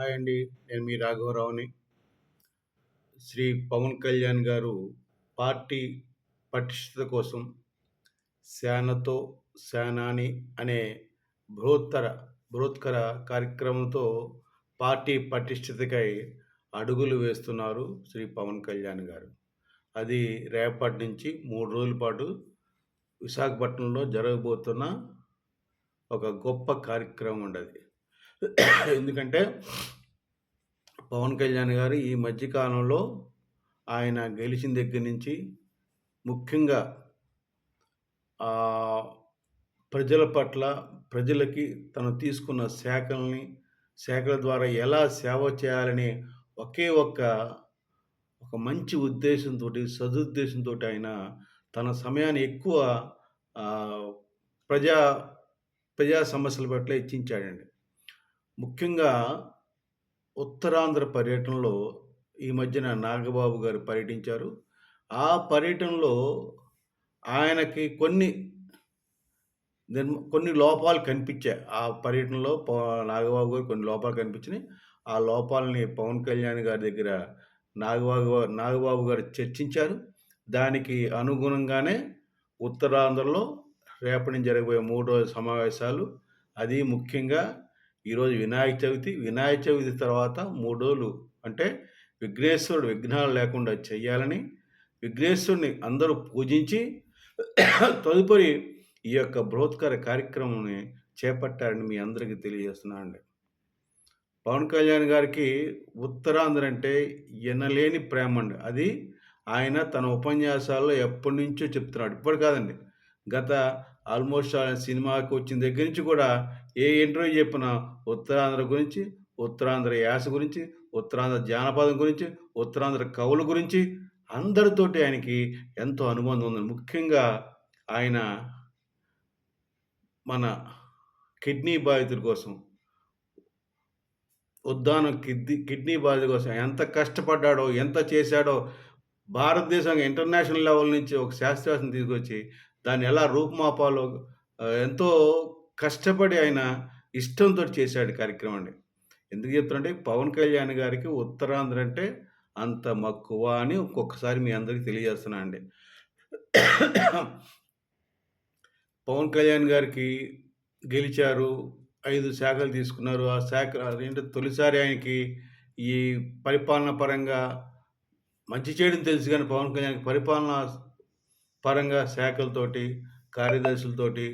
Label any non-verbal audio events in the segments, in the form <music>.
Hi అండి నేను మీ రాఘవరావుని. శ్రీ పవన్ కళ్యాణ్ గారు పార్టీ పటిష్టత కోసం శానతో శానాని అనే బృహత్తర బృహత్కర కార్యక్రమంతో పార్టీ పటిష్టతకై అడుగులు వేస్తున్నారు శ్రీ పవన్ కళ్యాణ్ గారు. అది రేపటి నుంచి మూడు రోజుల పాటు విశాఖపట్నంలో జరగబోతున్న ఒక గొప్ప కార్యక్రమం ఉండదు. ఎందుకంటే పవన్ కళ్యాణ్ గారు ఈ మధ్యకాలంలో ఆయన గెలిచిన దగ్గర నుంచి ముఖ్యంగా ప్రజల పట్ల ప్రజలకి తను తీసుకున్న శాఖల్ని శాఖల ద్వారా ఎలా సేవ చేయాలని ఒకే ఒక్క ఒక మంచి ఉద్దేశంతో సదుద్దేశంతో ఆయన తన సమయాన్ని ఎక్కువ ప్రజా ప్రజా సమస్యల పట్ల ఇచ్చించాడండి. ముఖ్యంగా ఉత్తరాంధ్ర పర్యటనలో ఈ మధ్యన నాగబాబు గారు పర్యటించారు. ఆ పర్యటనలో ఆయనకి కొన్ని నిర్మ కొన్ని లోపాలు కనిపించాయి. ఆ పర్యటనలో నాగబాబు గారు కొన్ని లోపాలు కనిపించినాయి. ఆ లోపాలని పవన్ కళ్యాణ్ గారి దగ్గర నాగబాబు నాగబాబు గారు చర్చించారు. దానికి అనుగుణంగానే ఉత్తరాంధ్రలో రేపటి నుంచి జరగబోయే మూడో సమావేశాలు. అది ముఖ్యంగా ఈరోజు వినాయక చవితి వినాయక చవితి తర్వాత మూడు రోజులు అంటే విఘ్నేశ్వరుడు విఘ్నాలు లేకుండా చేయాలని విఘ్నేశ్వరుని అందరూ పూజించి తదుపరి ఈ యొక్క బృహత్కర కార్యక్రమాన్ని చేపట్టారని మీ అందరికీ తెలియజేస్తున్నాను అండి పవన్ కళ్యాణ్ గారికి ఉత్తరాంధ్ర అంటే ఎనలేని ప్రేమ అండి. అది ఆయన తన ఉపన్యాసాల్లో ఎప్పటి నుంచో చెప్తున్నాడు. ఇప్పుడు కాదండి. గత ఆల్మోస్ట్ సినిమాకి వచ్చిన దగ్గర నుంచి కూడా ఏ ఇంటర్వ్యూ చెప్పినా ఉత్తరాంధ్ర గురించి ఉత్తరాంధ్ర యాస గురించి ఉత్తరాంధ్ర జానపదం గురించి ఉత్తరాంధ్ర కవుల గురించి అందరితోటి ఆయనకి ఎంతో అనుబంధం ఉంది. ముఖ్యంగా ఆయన మన కిడ్నీ బాధితుల కోసం ఉద్దానం కిడ్నీ కిడ్నీ బాధితుల కోసం ఎంత కష్టపడ్డాడో ఎంత చేశాడో భారతదేశం ఇంటర్నేషనల్ లెవెల్ నుంచి ఒక శాస్త్రవేత్తను తీసుకొచ్చి దాన్ని ఎలా రూపుమాపాలో ఎంతో కష్టపడి ఆయన ఇష్టంతో చేశాడు కార్యక్రమం అండి. ఎందుకు చెప్తారంటే పవన్ కళ్యాణ్ గారికి ఉత్తరాంధ్ర అంటే అంత మక్కువ అని ఒక్కొక్కసారి మీ అందరికీ తెలియజేస్తున్నా అండి. పవన్ కళ్యాణ్ గారికి గెలిచారు ఐదు శాఖలు తీసుకున్నారు. ఆ శాఖ ఏంటంటే తొలిసారి ఆయనకి ఈ పరిపాలన పరంగా మంచి చేయడం తెలుసు కానీ పవన్ కళ్యాణ్ పరిపాలన పరంగా శాఖలతోటి కార్యదర్శులతోటి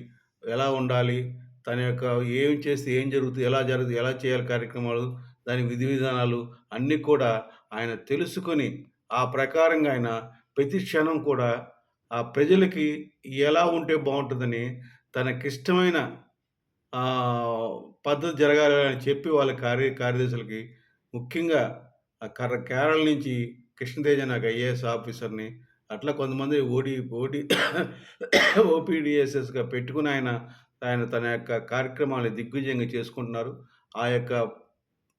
ఎలా ఉండాలి తన యొక్క ఏం చేస్తే ఏం జరుగుతుంది ఎలా జరుగుతుంది ఎలా చేయాలి కార్యక్రమాలు దాని విధి విధానాలు అన్నీ కూడా ఆయన తెలుసుకొని ఆ ప్రకారంగా ఆయన ప్రతి క్షణం కూడా ఆ ప్రజలకి ఎలా ఉంటే బాగుంటుందని తనకిష్టమైన పద్ధతి జరగాలని చెప్పి వాళ్ళ కార్య కార్యదర్శులకి ముఖ్యంగా కేరళ నుంచి కృష్ణతేజ నాకు ఐఏఎస్ ఆఫీసర్ని అట్లా కొంతమంది ఓడి ఓడి <coughs> ఓపీడిఎస్ఎస్గా పెట్టుకుని ఆయన ఆయన తన యొక్క కార్యక్రమాన్ని దిగ్విజయంగా చేసుకుంటున్నారు. ఆ యొక్క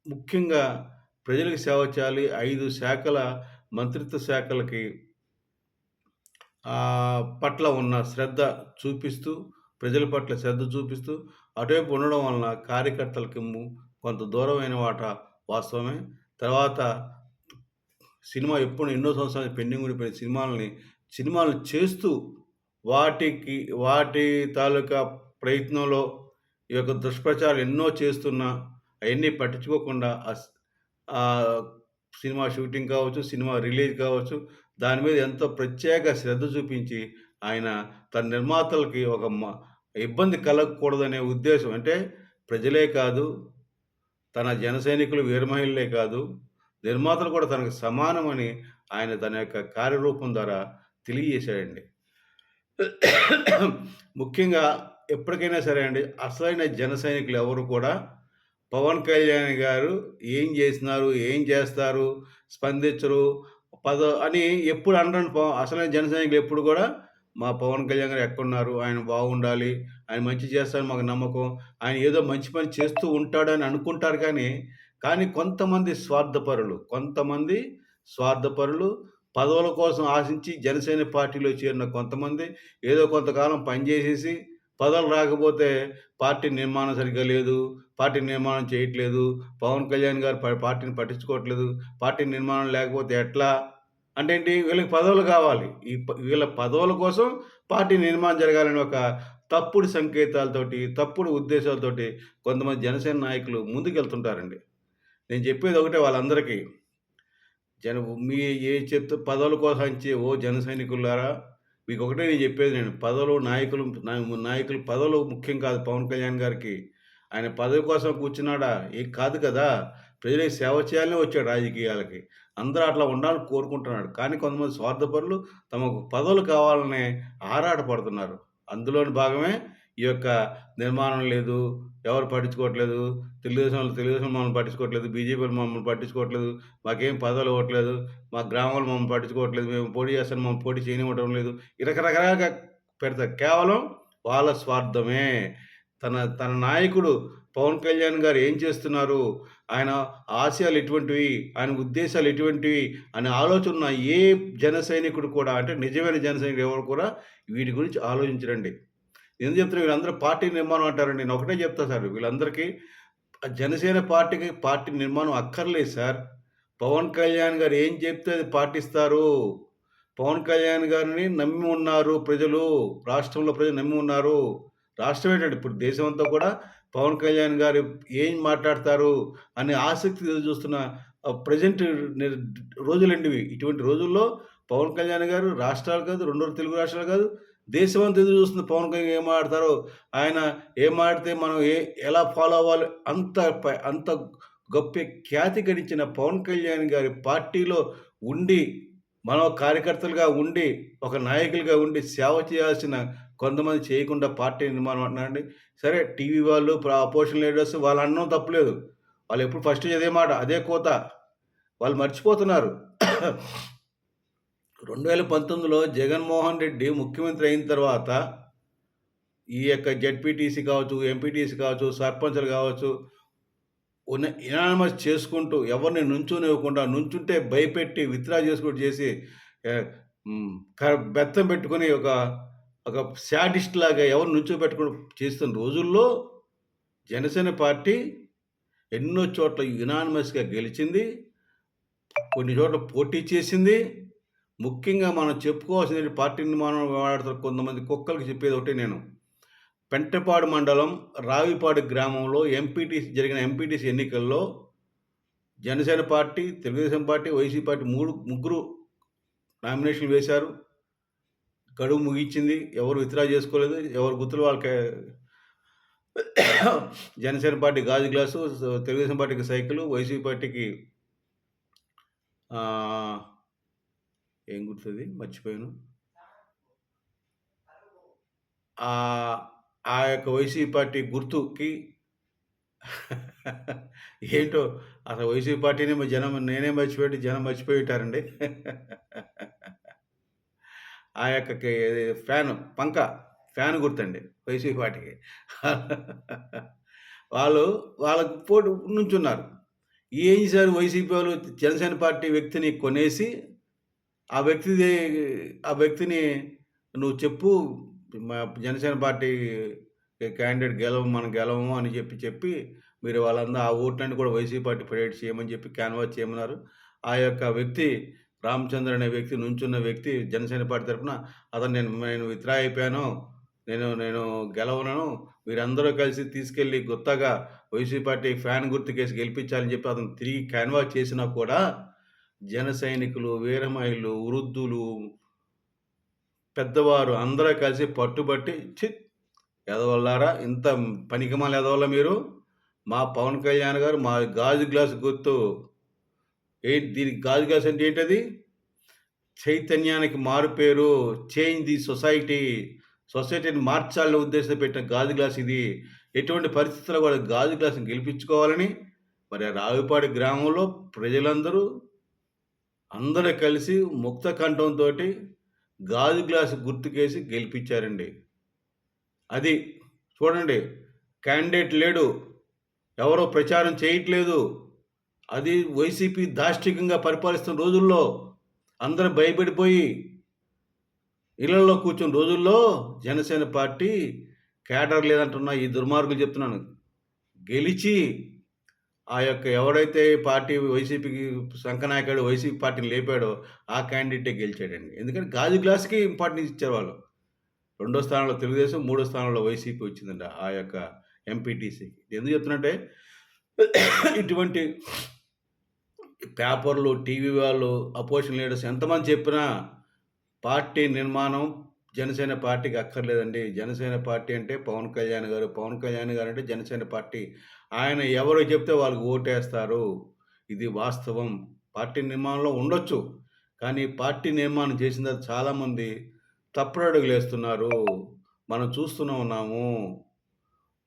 ముఖ్యంగా ప్రజలకు సేవ చేయాలి. ఐదు శాఖల మంత్రిత్వ శాఖలకి పట్ల ఉన్న శ్రద్ధ చూపిస్తూ ప్రజల పట్ల శ్రద్ధ చూపిస్తూ అటువైపు ఉండడం వలన కార్యకర్తలకి కొంత దూరమైన వాట వాస్తవమే. తర్వాత సినిమా ఎప్పుడు ఎన్నో సంవత్సరాలు పెండింగ్ ఉండిపోయిన సినిమాలని సినిమాలు చేస్తూ వాటికి వాటి తాలూకా ప్రయత్నంలో ఈ యొక్క దుష్ప్రచారాలు ఎన్నో చేస్తున్నా అవన్నీ పట్టించుకోకుండా సినిమా షూటింగ్ కావచ్చు సినిమా రిలీజ్ కావచ్చు దాని మీద ఎంతో ప్రత్యేక శ్రద్ధ చూపించి ఆయన తన నిర్మాతలకి ఒక ఇబ్బంది కలగకూడదనే ఉద్దేశం. అంటే ప్రజలే కాదు తన జన సైనికులు వీరమహిళలే కాదు నిర్మాతలు కూడా తనకు సమానమని ఆయన తన యొక్క కార్యరూపం ద్వారా తెలియజేశాడండి. ముఖ్యంగా ఎప్పటికైనా సరే అండి అసలైన జన సైనికులు ఎవరు కూడా పవన్ కళ్యాణ్ గారు ఏం చేసినారు ఏం చేస్తారు స్పందించరు పద అని ఎప్పుడు అనడం అసలైన జన సైనికులు ఎప్పుడు కూడా మా పవన్ కళ్యాణ్ గారు ఎక్కడున్నారు ఆయన బాగుండాలి ఆయన మంచి చేస్తారని మాకు నమ్మకం ఆయన ఏదో మంచి పని చేస్తూ ఉంటాడని అనుకుంటారు కానీ కానీ కొంతమంది స్వార్థపరులు కొంతమంది స్వార్థపరులు పదవుల కోసం ఆశించి జనసేన పార్టీలో చేరిన కొంతమంది ఏదో కొంతకాలం పనిచేసేసి పదవులు రాకపోతే పార్టీ నిర్మాణం సరిగ్గా లేదు పార్టీ నిర్మాణం చేయట్లేదు పవన్ కళ్యాణ్ గారు ప- పార్టీని పట్టించుకోవట్లేదు పార్టీ నిర్మాణం లేకపోతే ఎట్లా? అంటే ఏంటి? వీళ్ళకి పదవులు కావాలి. ఈ ప- వీళ్ళ పదవుల కోసం పార్టీ నిర్మాణం జరగాలని ఒక తప్పుడు సంకేతాలతోటి తప్పుడు ఉద్దేశాలతోటి కొంతమంది జనసేన నాయకులు ముందుకెళ్తుంటారండి. నేను చెప్పేది ఒకటే వాళ్ళందరికీ. జన మీ ఏ చెప్తే పదవుల కోసం ఇచ్చే ఓ జన సైనికులారా మీకు ఒకటే నేను చెప్పేది నేను పదవులు నాయకులు నాయకులు పదవులు ముఖ్యం కాదు పవన్ కళ్యాణ్ గారికి. ఆయన పదవి కోసం కూర్చున్నాడా? ఏం కాదు కదా. ప్రజలకు సేవ చేయాలనే వచ్చాడు రాజకీయాలకి. అందరూ అట్లా ఉండాలని కోరుకుంటున్నాడు. కానీ కొంతమంది స్వార్థపరులు తమకు పదవులు కావాలనే ఆరాటపడుతున్నారు. అందులోని భాగమే ఈ యొక్క నిర్మాణం లేదు ఎవరు పట్టించుకోవట్లేదు తెలుగుదేశం తెలుగుదేశం మమ్మల్ని పట్టించుకోవట్లేదు బీజేపీలు మమ్మల్ని పట్టించుకోవట్లేదు మాకేం పదవులు ఇవ్వట్లేదు మా గ్రామాలు మమ్మల్ని పట్టించుకోవట్లేదు మేము పోటీ చేస్తాను మమ్మల్ని పోటీ చేయనివ్వడం లేదు. రకరకాలుగా పెడతారు కేవలం వాళ్ళ స్వార్థమే. తన తన నాయకుడు పవన్ కళ్యాణ్ గారు ఏం చేస్తున్నారు? ఆయన ఆశయాలు ఎటువంటివి? ఆయన ఉద్దేశాలు ఎటువంటివి? అనే ఆలోచన ఉన్న ఏ జన సైనికుడు కూడా అంటే నిజమైన జన సైనికుడు ఎవరు కూడా వీటి గురించి ఆలోచించరండి. ఎందుకు చెప్తున్నా వీళ్ళందరూ పార్టీ నిర్మాణం అంటారండి నేను ఒకటే చెప్తా సార్ వీళ్ళందరికీ జనసేన పార్టీకి పార్టీ నిర్మాణం అక్కర్లేదు సార్. పవన్ కళ్యాణ్ గారు ఏం చెప్తే అది పాటిస్తారు. పవన్ కళ్యాణ్ గారిని నమ్మి ఉన్నారు ప్రజలు రాష్ట్రంలో ప్రజలు నమ్మి ఉన్నారు. రాష్ట్రం ఏంటంటే ఇప్పుడు దేశం అంతా కూడా పవన్ కళ్యాణ్ గారు ఏం మాట్లాడతారు అనే ఆసక్తి చూస్తున్న ప్రజెంట్ రోజులండి ఇటువంటి రోజుల్లో పవన్ కళ్యాణ్ గారు రాష్ట్రాలు కాదు రెండు తెలుగు రాష్ట్రాలు కాదు దేశం అంతా ఎదురు చూస్తుంది. పవన్ కళ్యాణ్ ఏం ఆడతారో ఆయన ఏం ఆడితే మనం ఏ ఎలా ఫాలో అవ్వాలి? అంత ప- అంత గొప్ప ఖ్యాతి గడించిన పవన్ కళ్యాణ్ గారి పార్టీలో ఉండి మనం కార్యకర్తలుగా ఉండి ఒక నాయకులుగా ఉండి సేవ చేయాల్సిన కొంతమంది చేయకుండా పార్టీ నిర్మాణం అంటున్నారండి. సరే టీవీ వాళ్ళు అపోజిషన్ లీడర్స్ వాళ్ళు అనడం తప్పలేదు. వాళ్ళు ఎప్పుడు ఫస్ట్ అదే మాట అదే కోత. వాళ్ళు మర్చిపోతున్నారు. రెండు వేల పంతొమ్మిదిలో జగన్మోహన్ రెడ్డి ముఖ్యమంత్రి అయిన తర్వాత ఈ యొక్క జడ్పీటీసీ కావచ్చు ఎంపీటీసీ కావచ్చు సర్పంచ్లు కావచ్చు ఉన్న ఇనానమస్ చేసుకుంటూ ఎవరిని నుంచునివ్వకుండా నుంచుంటే భయపెట్టి విత్డ్రా చేసుకుంటూ చేసి క- బెత్తం పెట్టుకొని ఒక ఒక శాడిస్ట్ లాగా ఎవరు నుంచో పెట్టుకుని చేస్తున్న రోజుల్లో జనసేన పార్టీ ఎన్నో చోట్ల యునానిమస్గా గెలిచింది కొన్ని చోట్ల పోటీ చేసింది ముఖ్యంగా మనం చెప్పుకోవాల్సిన పార్టీని మనం వాడతారు కొంతమంది కుక్కలకు చెప్పేది ఒకటి నేను. పెంటపాడు మండలం రావిపాడు గ్రామంలో ఎంపీటీసీ జరిగిన ఎంపీటీసీ ఎన్నికల్లో Janasena party Telugu Desam party YCP party మూడు ముగ్గురు నామినేషన్ వేశారు. గడువు ముగించింది ఎవరు విత్డ్రా చేసుకోలేదు. ఎవరు గుర్తులు వాళ్ళకి జనసేన పార్టీ గాజు గ్లాసు తెలుగుదేశం పార్టీకి సైకిల్ వైసీపీ పార్టీకి ఏం గుర్తుంది మర్చిపోయాను. ఆ యొక్క వైసీపీ పార్టీ గుర్తుకి <laughs> ఏంటో అసలు వైసీపీ పార్టీని జనం నేనే మర్చిపోయి జనం మర్చిపోయి ఉంటారండి <laughs> ఆ యొక్క ఫ్యాన్ పంక ఫ్యాన్ గుర్తండి వైసీపీ పార్టీకి. <laughs> వాళ్ళు వాళ్ళకు పోటీ నుంచున్నారు ఏం చేశారు వైసీపీ వాళ్ళు? జనసేన పార్టీ వ్యక్తిని కొనేసి ఆ వ్యక్తిది ఆ వ్యక్తిని నువ్వు చెప్పు మా జనసేన పార్టీ క్యాండిడేట్ గెలవం మనం గెలవము అని చెప్పి చెప్పి మీరు వాళ్ళందరూ ఆ ఓట్లన్నీ కూడా వైసీపీ పార్టీ ప్రొవైడ్ చేయమని చెప్పి క్యాన్వాస్ చేయమన్నారు. ఆ యొక్క వ్యక్తి రామచంద్ర అనే వ్యక్తి నుంచున్న వ్యక్తి జనసేన పార్టీ తరఫున అతను నేను నేను విత్డ్రా అయిపోయాను నేను నేను గెలవనను మీరందరూ కలిసి తీసుకెళ్ళి గుత్తగా వైసీపీ పార్టీ ఫ్యాన్ గుర్తుకేసి గెలిపించాలని చెప్పి అతను తిరిగి క్యాన్వాస్ చేసినా కూడా జన సైనికులు వీరమహిళలు వృద్ధులు పెద్దవారు అందరూ కలిసి పట్టుబట్టి చిత్ ఎదవల్లారా ఇంత పనికిమాలు ఎదవల్ల మీరు? మా పవన్ కళ్యాణ్ గారు మా గాజు గ్లాస్ గుర్తు. ఏంటి దీనికి గాజు గ్లాస్ అంటే ఏంటది? చైతన్యానికి మారు పేరు చేంజ్ ది సొసైటీ. సొసైటీని మార్చాలనే ఉద్దేశంతో పెట్టిన గాజు గ్లాస్ ఇది. ఎటువంటి పరిస్థితుల్లో కూడా గాజు గ్లాస్ని గెలిపించుకోవాలని? మరి రావిపాడి గ్రామంలో ప్రజలందరూ అందరూ కలిసి ముక్త కంఠంతో గాజు గ్లాసు గుర్తుకేసి గెలిపించారండి. అది చూడండి క్యాండిడేట్ లేడు ఎవరో ప్రచారం చేయట్లేదు. అది వైసీపీ దాష్టికంగా పరిపాలిస్తున్న రోజుల్లో అందరూ భయపడిపోయి ఇళ్ళలో కూర్చున్న రోజుల్లో జనసేన పార్టీ కేడర్ లేదంటున్న ఈ దుర్మార్గులు చెప్తున్నాను. గెలిచి ఆ యొక్క ఎవడైతే పార్టీ వైసీపీకి సంకనాయకుడు వైసీపీ పార్టీని లేపాడో ఆ క్యాండిడేటే గెలిచాడండి. ఎందుకంటే గాజు గ్లాస్కి ఇంపార్టెన్స్ ఇచ్చారు వాళ్ళు. రెండో స్థానంలో తెలుగుదేశం మూడో స్థానంలో వైసీపీ వచ్చిందంట ఆ యొక్క ఎంపీటీసీకి ఎందుకు చెప్తున్నట్టే ఇటువంటి పేపర్లు టీవీ వాళ్ళు అపోజిషన్ లీడర్స్ ఎంతమంది చెప్పినా పార్టీ నిర్మాణం జనసేన పార్టీకి అక్కర్లేదండి. జనసేన పార్టీ అంటే పవన్ కళ్యాణ్ గారు. పవన్ కళ్యాణ్ గారు అంటే జనసేన పార్టీ. ఆయన ఎవరు చెప్తే వాళ్ళకి ఓటేస్తారు. ఇది వాస్తవం. పార్టీ నిర్మాణంలో ఉండొచ్చు. కానీ పార్టీ నిర్మాణం చేసిన తర్వాత చాలామంది తప్పుడు అడుగులు వేస్తున్నారు. మనం చూస్తూనే ఉన్నాము.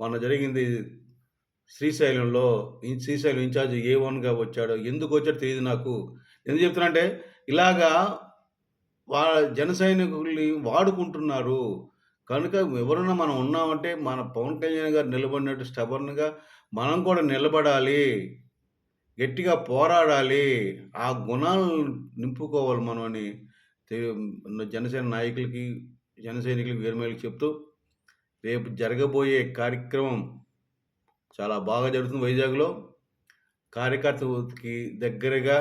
మొన్న జరిగింది శ్రీశైలంలో ఈ శ్రీశైలం ఇన్ఛార్జ్ ఏ వన్గా వచ్చాడో ఎందుకు వచ్చాడో తెలియదు నాకు. ఎందుకు చెప్తున్నా అంటే ఇలాగా వాళ్ళ జన సైనికుల్ని వాడుకుంటున్నారు. కనుక ఎవరన్నా మనం ఉన్నామంటే మన పవన్ కళ్యాణ్ గారు నిలబడినట్టు స్టబర్న్గా మనం కూడా నిలబడాలి. గట్టిగా పోరాడాలి. ఆ గుణాలను నింపుకోవాలి మనం అని జనసేన నాయకులకి జనసైనికులకి వీరమేలకు చెప్తూ రేపు జరగబోయే కార్యక్రమం చాలా బాగా జరుగుతుంది వైజాగ్లో. కార్యకర్తకి దగ్గరగా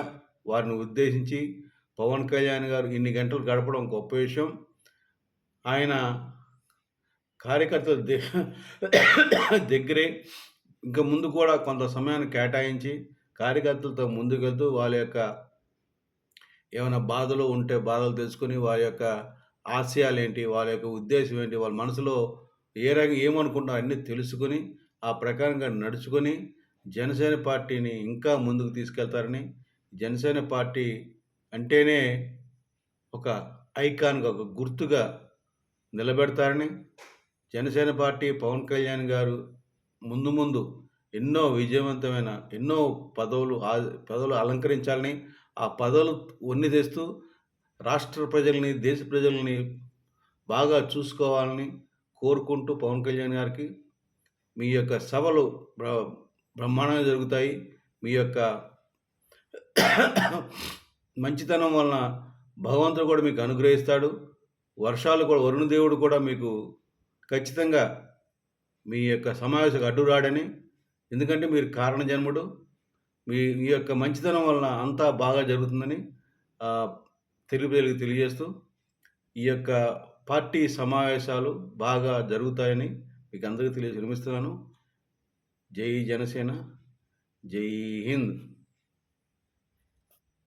వారిని ఉద్దేశించి పవన్ కళ్యాణ్ గారు ఇన్ని గంటలు గడపడం గొప్ప విషయం. ఆయన కార్యకర్తల దగ్గరే ఇంకా ముందు కూడా కొంత సమయాన్ని కేటాయించి కార్యకర్తలతో ముందుకెళ్తూ వాళ్ళ యొక్క ఏమైనా బాధలు ఉంటే బాధలు తెలుసుకొని వారి యొక్క ఆశయాలు ఏంటి వాళ్ళ యొక్క ఉద్దేశం ఏంటి వాళ్ళ మనసులో ఏ రంగం ఏమనుకుంటున్నారో అన్నీ తెలుసుకొని ఆ ప్రకారంగా నడుచుకొని జనసేన పార్టీని ఇంకా ముందుకు తీసుకెళ్తారని జనసేన పార్టీ అంటేనే ఒక ఐకాన్గా ఒక గుర్తుగా నిలబెడతారని జనసేన పార్టీ పవన్ కళ్యాణ్ గారు ముందు ముందు ఎన్నో విజయవంతమైన ఎన్నో పదవులు ఆ- పదవులు అలంకరించాలని ఆ పదవులు వన్ని తెస్తూ రాష్ట్ర ప్రజల్ని దేశ ప్రజల్ని బాగా చూసుకోవాలని కోరుకుంటూ పవన్ కళ్యాణ్ గారికి మీ యొక్క సభలు బ్ర బ్రహ్మాండంగా జరుగుతాయి. మీ యొక్క మంచితనం వలన భగవంతుడు కూడా మీకు అనుగ్రహిస్తాడు. వర్షాలు కూడా వరుణదేవుడు కూడా మీకు ఖచ్చితంగా మీ యొక్క సమావేశకు అడ్డు రాడని. ఎందుకంటే మీరు కారణ జన్ముడు. మీ మీ యొక్క మంచితనం వలన అంతా బాగా జరుగుతుందని తెలుగు తెలియజేస్తూ ఈ యొక్క పార్టీ సమావేశాలు బాగా జరుగుతాయని మీకు అందరికీ తెలియ విరమిస్తున్నాను జై జనసేన జై హింద్.